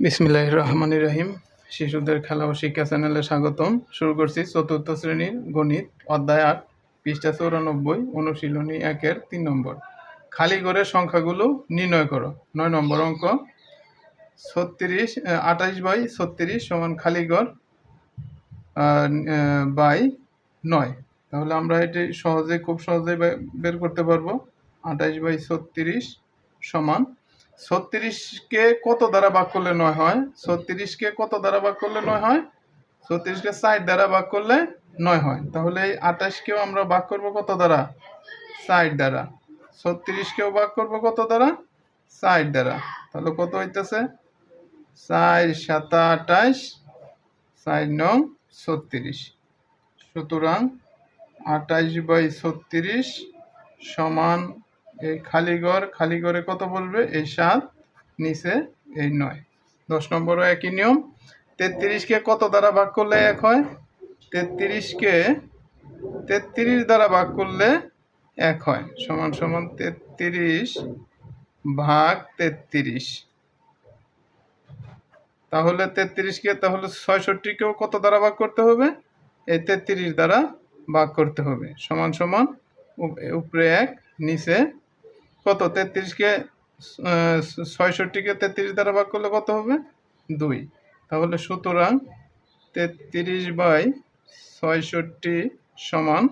বিসমিল্লাহ রহমান রহিম। শিশুদের খেলা ও শিক্ষা চ্যানেলে স্বাগতম। শুরু করছি চতুর্থ শ্রেণির গণিত, অধ্যায় আট, পৃষ্ঠা চৌরানব্বই, অনুশীলনী একের তিন নম্বর। খালি করে সংখ্যাগুলো নির্ণয় করো। নয় নম্বর অঙ্ক, ছত্রিশ আঠাশ বাই ছত্রিশ সমান খালি ঘর বাই নয়। তাহলে আমরা এটি সহজে, খুব সহজেই বে- বের করতে পারব। আঠাশ বাই ছত্রিশ সমান ছত্রিশকে কত দ্বারা ভাগ করলে নয় হয়? ছত্রিশকে কত দ্বারা ভাগ করলে নয় হয়? ছত্রিশকে ষাট দ্বারা ভাগ করলে নয় হয়। তাহলে এই আঠাশকেও আমরা ভাগ করব কত দ্বারা? ষাট দ্বারা। ছত্রিশকেও ভাগ করব কত দ্বারা? ষাট দ্বারা। তাহলে কত হইতেছে? চার সাতা আঠাশ চার নং ছত্রিশ। সুতরাং আঠাশ বাই ছত্রিশ সমান এই খালি ঘর, খালি ঘরে কত বলবে? এই সাত, নিচে এই নয়। দশ নম্বরও একই নিয়ম। তেত্রিশকে কত দ্বারা ভাগ করলে এক হয়? তেত্রিশকে তেত্রিশ দ্বারা ভাগ করলে এক হয়। সমান সমান তেত্রিশ ভাগ তেত্রিশ। তাহলে তেত্রিশকে, তাহলে ছয়ষট্টিকেও কত দ্বারা ভাগ করতে হবে? এই তেত্রিশ দ্বারা ভাগ করতে হবে। সমান সমান উপরে এক, নিচে কত? তেত্রিশকে ছয়ষট্টিকে তেত্রিশ দ্বারা ভাগ করলে কত হবে? দুই। তাহলে সুতরাং তেত্রিশ বাই ছয়ষট্টি সমান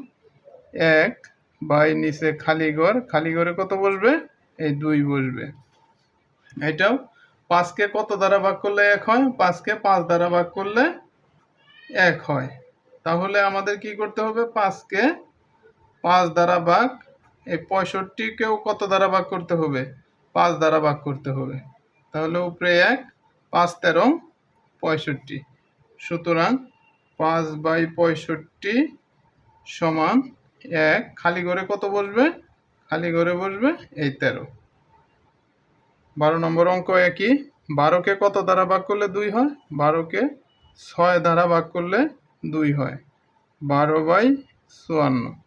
এক বাই নিচে খালি ঘর। খালি ঘরে কত বসবে? এই দুই বসবে। এটাও পাঁচকে কত দ্বারা ভাগ করলে এক হয়? পাঁচকে পাঁচ দ্বারা ভাগ করলে এক হয়। তাহলে আমাদের কি করতে হবে? পাঁচকে পাঁচ দ্বারা ভাগ এই পঁয়ষট্টিকেও কত দ্বারা ভাগ করতে হবে? পাঁচ দ্বারা ভাগ করতে হবে। তাহলে উপরে এক, পাঁচ তেরো পঁয়ষট্টি। সুতরাং পাঁচ বাই পঁয়ষট্টি সমান এক, খালি ঘরে কত বসবে? খালি ঘরে বসবে এই তেরো। বারো নম্বর অঙ্ক একই। বারোকে কত দ্বারা ভাগ করলে দুই হয়? বারোকে ছয় দ্বারা ভাগ করলে দুই হয়। বারো বাই চুয়ান্ন।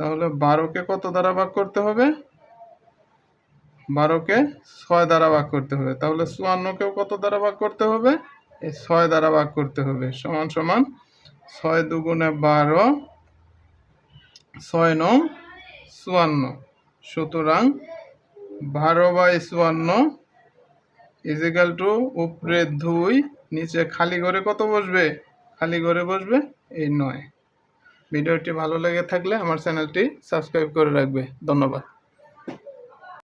তাহলে বারোকে কত দ্বারা ভাগ করতে হবে? বারোকে ছয় দ্বারা ভাগ করতে হবে। তাহলে চুয়ান্নকেও কত দ্বারা ভাগ করতে হবে? এই ছয় দ্বারা ভাগ করতে হবে। সমান সমান ছয় দুগুণে বারো, ছয় নং চুয়ান্ন। সুতরাং বারো বাই চুয়ান্ন ইজিক্যাল টু উপরে দুই, নিচে খালি ঘরে কত বসবে? খালি ঘরে বসবে? এই নয়। ভিডিওটি ভালো লেগে থাকলে আমার চ্যানেলটি সাবস্ক্রাইব করে রাখবে। ধন্যবাদ।